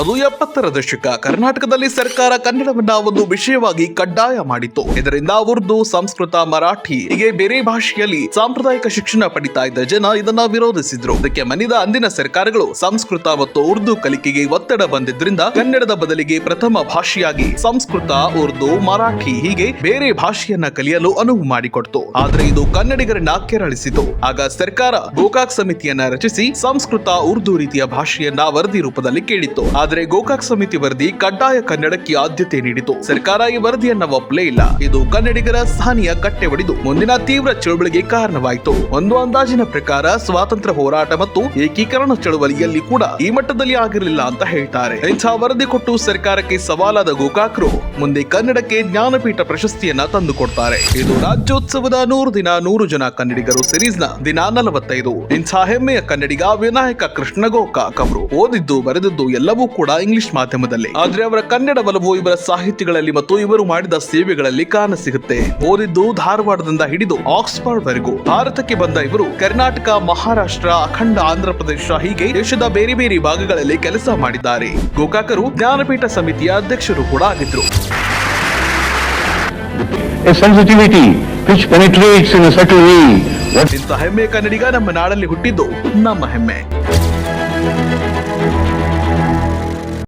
ಅದು ಎಪ್ಪತ್ತರ ದಶಕ. ಕರ್ನಾಟಕದಲ್ಲಿ ಸರ್ಕಾರ ಕನ್ನಡವನ್ನ ಒಂದು ವಿಷಯವಾಗಿ ಕಡ್ಡಾಯ ಮಾಡಿತ್ತು. ಇದರಿಂದ ಉರ್ದು, ಸಂಸ್ಕೃತ, ಮರಾಠಿ, ಹೀಗೆ ಬೇರೆ ಭಾಷೆಯಲ್ಲಿ ಸಾಂಪ್ರದಾಯಿಕ ಶಿಕ್ಷಣ ಪಡಿತಾ ಇದ್ದ ಜನ ಇದನ್ನ ವಿರೋಧಿಸಿದ್ರು. ಇದಕ್ಕೆ ಮನಿದ ಅಂದಿನ ಸರ್ಕಾರಗಳು ಸಂಸ್ಕೃತ ಮತ್ತು ಉರ್ದು ಕಲಿಕೆಗೆ ಒತ್ತಡ ಬಂದಿದ್ರಿಂದ ಕನ್ನಡದ ಬದಲಿಗೆ ಪ್ರಥಮ ಭಾಷೆಯಾಗಿ ಸಂಸ್ಕೃತ, ಉರ್ದು, ಮರಾಠಿ ಹೀಗೆ ಬೇರೆ ಭಾಷೆಯನ್ನ ಕಲಿಯಲು ಅನುವು ಮಾಡಿಕೊಡ್ತು. ಆದ್ರೆ ಇದು ಕನ್ನಡಿಗರನ್ನ ಕೆರಳಿಸಿತು. ಆಗ ಸರ್ಕಾರ ಗೋಕಾಕ್ ಸಮಿತಿಯನ್ನ ರಚಿಸಿ ಸಂಸ್ಕೃತ, ಉರ್ದು ರೀತಿಯ ಭಾಷೆಯನ್ನ ವರದಿ ರೂಪದಲ್ಲಿ ಕೇಳಿತ್ತು. ಆದರೆ ಗೋಕಾಕ್ ಸಮಿತಿ ವರದಿ ಕಡ್ಡಾಯ ಕನ್ನಡಕ್ಕೆ ಆದ್ಯತೆ ನೀಡಿತು. ಸರ್ಕಾರ ಈ ವರದಿಯನ್ನ ಒಪ್ಪಲೇ ಇಲ್ಲ. ಇದು ಕನ್ನಡಿಗರ ಸಹನಿಯ ಕಟ್ಟೆ ಒಡೆದು ಮುಂದಿನ ತೀವ್ರ ಚಳುವಳಿಗೆ ಕಾರಣವಾಯಿತು. ಒಂದು ಅಂದಾಜಿನ ಪ್ರಕಾರ ಸ್ವಾತಂತ್ರ್ಯ ಹೋರಾಟ ಮತ್ತು ಏಕೀಕರಣ ಚಳುವಳಿಯಲ್ಲಿ ಕೂಡ ಈ ಮಟ್ಟದಲ್ಲಿ ಆಗಿರಲಿಲ್ಲ ಅಂತ ಹೇಳ್ತಾರೆ. ಇಂಥ ವರದಿ ಕೊಟ್ಟು ಸರ್ಕಾರಕ್ಕೆ ಸವಾಲಾದ ಗೋಕಾಕ್ರು ಮುಂದೆ ಕನ್ನಡಕ್ಕೆ ಜ್ಞಾನಪೀಠ ಪ್ರಶಸ್ತಿಯನ್ನ ತಂದುಕೊಡ್ತಾರೆ ಇದು ರಾಜ್ಯೋತ್ಸವದ ನೂರು ದಿನ ನೂರು ಜನ ಕನ್ನಡಿಗರು ಸಿರೀಸ್ ದಿನ ನಲವತ್ತೈದು. ಇಂಥ ಹೆಮ್ಮೆಯ ಕನ್ನಡಿಗ ವಿನಾಯಕ ಕೃಷ್ಣ ಗೋಕಾಕ್ ಅವರು ಓದಿದ್ದು ಬರೆದಿದ್ದು ಎಲ್ಲವೂ ಕೂಡ ಇಂಗ್ಲಿಷ್ ಮಾಧ್ಯಮದಲ್ಲಿ. ಆದ್ರೆ ಅವರ ಕನ್ನಡ ಬಲವು ಇವರ ಸಾಹಿತ್ಯಗಳಲ್ಲಿ ಮತ್ತು ಇವರು ಮಾಡಿದ ಸೇವೆಗಳಲ್ಲಿ ಕಾಣ ಸಿಗುತ್ತೆ. ಓದಿದ್ದು ಧಾರವಾಡದಿಂದ ಹಿಡಿದು ಆಕ್ಸ್ಫರ್ಡ್ ವರೆಗೂ. ಭಾರತಕ್ಕೆ ಬಂದ ಇವರು ಕರ್ನಾಟಕ ಮಹಾರಾಷ್ಟ್ರ ಅಖಂಡ ಆಂಧ್ರ ಪ್ರದೇಶ ಹೀಗೆ ದೇಶದ ಬೇರೆ ಬೇರೆ ಭಾಗಗಳಲ್ಲಿ ಕೆಲಸ ಮಾಡಿದ್ದಾರೆ. ಗೋಕಾಕರು ಜ್ಞಾನಪೀಠ ಸಮಿತಿಯ ಅಧ್ಯಕ್ಷರು ಕೂಡ ಆಗಿದ್ರು. ಇಂಥ ಹೆಮ್ಮೆ ಕನ್ನಡಿಗ ನಮ್ಮ ನಾಡಲ್ಲಿ ಹುಟ್ಟಿದ್ದು ನಮ್ಮ ಹೆಮ್ಮೆ.